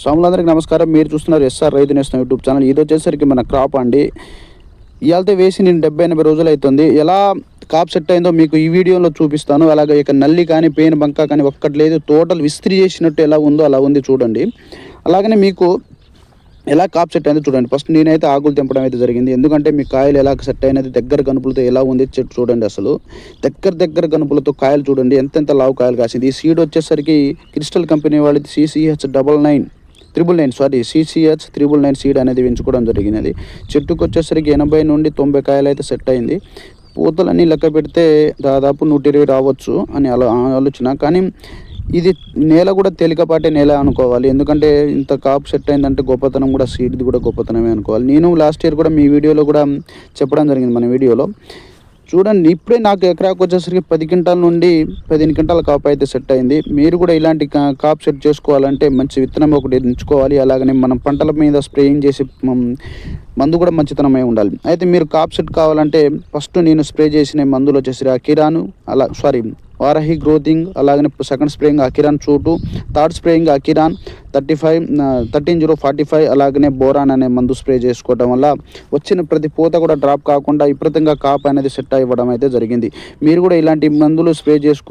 స్వాములందరికీ నమస్కారం. మీరు చూస్తున్నారు ఎస్ఆర్ రైతు నేస్తాం యూట్యూబ్ ఛానల్. ఇది వచ్చేసరికి మన క్రాప్ అండి. ఇవాళతో వేసి నేను డెబ్బై ఎనభై రోజులు అవుతుంది ఎలా కాప్ సెట్ అయిందో మీకు ఈ వీడియోలో చూపిస్తాను. అలాగే ఇక నల్లి కానీ పెయిన్ బంక కానీ ఒక్కటి లేదు. టోటల్ విస్త్రీ చేసినట్టు ఎలా ఉందో అలా ఉంది చూడండి. అలాగనే మీకు ఎలా కాప్ సెట్ అయిందో చూడండి. ఫస్ట్ నేనైతే ఆకులు తెంపడం అయితే జరిగింది. ఎందుకంటే మీ కాయలు ఎలా సెట్ అయినది దగ్గర గనుపులతో ఎలా ఉంది చెట్టు చూడండి అసలు. దగ్గర దగ్గర గనుపులతో కాయలు చూడండి. ఎంతెంత లావు కాయలు కాసింది. ఈ సీడ్ వచ్చేసరికి క్రిస్టల్ కంపెనీ వాళ్ళది CCH double nine triple nine sorry CCH triple nine seed అనేది పెంచుకోవడం జరిగినది. చెట్టుకు వచ్చేసరికి ఎనభై నుండి తొంభై కాయలు అయితే సెట్ అయింది. పూతలన్నీ లెక్క పెడితే దాదాపు నూట ఇరవై రావచ్చు అని అలా ఆలోచన. కానీ ఇది నేల కూడా తేలికపాటి నేల అనుకోవాలి. ఎందుకంటే ఇంత కాపు సెట్ అయిందంటే గొప్పతనం కూడా సీడ్ది కూడా గొప్పతనమే అనుకోవాలి. నేను లాస్ట్ ఇయర్ కూడా మీ వీడియోలో కూడా చెప్పడం జరిగింది మన వీడియోలో. చూడండి ఇప్పుడే నాకు ఎకరాకు వచ్చేసరికి పది క్వింటాల నుండి పదిహేను క్వింటాల కాపు అయితే సెట్ అయింది. మీరు కూడా ఇలాంటి కా- కాపు సెట్ చేసుకోవాలంటే మంచి విత్తనం ఒకటి ఎంచుకోవాలి. అలాగనే మనం పంటల మీద స్ప్రేయింగ్ చేసి మందు కూడా మంచితనమై ఉండాలి. అయితే మీరు కాప్ సెట్ కావాలంటే ఫస్ట్ నేను స్ప్రే చేసిన మందులు వచ్చేసి అకిరాను అలా సారీ వారహి గ్రోతింగ్ అలాగనే సెకండ్ స్ప్రేయింగ్ అకిరాన్ చూటు third spraying అకిరాన్ thirty five thirteen zero forty five అలాగనే బోరాన్ అనే మందు స్ప్రే చేసుకోవడం వల్ల వచ్చిన ప్రతి పూత కూడా డ్రాప్ కాకుండా విపరీతంగా కాప్ అనేది సెట్ అవ్వడం అయితే జరిగింది. మీరు కూడా ఇలాంటి మందులు స్ప్రే చేసుకొని